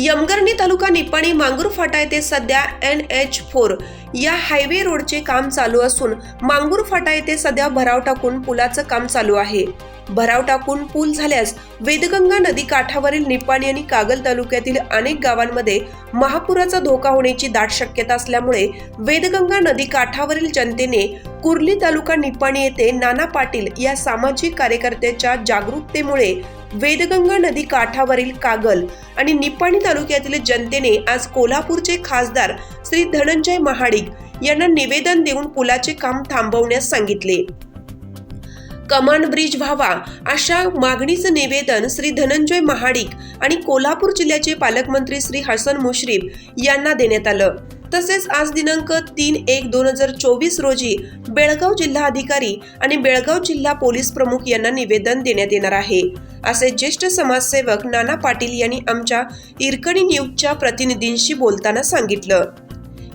यमगर्णी तालुका निपाणी मांगूर फाटा येथे सध्या एन एच फोर या हायवे रोडचे काम चालू असून मांगूर फाटा येथे सध्या भराव टाकून पुलाचं काम चालू आहे. भराव टाकून पूल झाल्यास वेदगंगा नदी काठावरील निपाणी आणि कागल तालुक्यातील अनेक गावांमध्ये महापुराचा धोका होण्याची दाट शक्यता असल्यामुळे वेदगंगा नदी काठावरील जनतेने कुर्ली तालुका निपाणी येथे नाना पाटील या सामाजिक कार्यकर्त्याच्या जागरूकतेमुळे वेदगंगा नदी काठावरील कागल आणि निपाणी तालुक्यातील जनतेने आज कोल्हापूरचे खासदार श्री धनंजय महाडिक यांना निवेदन देऊन पुलाचे काम थांबवण्यास सांगितले. कमान ब्रिज व्हावा अशा मागणीचं निवेदन श्री धनंजय महाडिक आणि कोल्हापूर जिल्ह्याचे पालकमंत्री श्री हसन मुश्रीफ यांना देण्यात आलं. तसेच आज दिनांक तीन एक दोन हजार चोवीस रोजी बेळगाव जिल्हा अधिकारी आणि बेळगाव जिल्हा पोलीस प्रमुख यांना निवेदन देण्यात येणार आहे. असे ज्येष्ठ समाजसेवक नाना पाटील यांनी आमच्या इरकणी न्यूजच्या प्रतिनिधींशी बोलताना सांगितलं.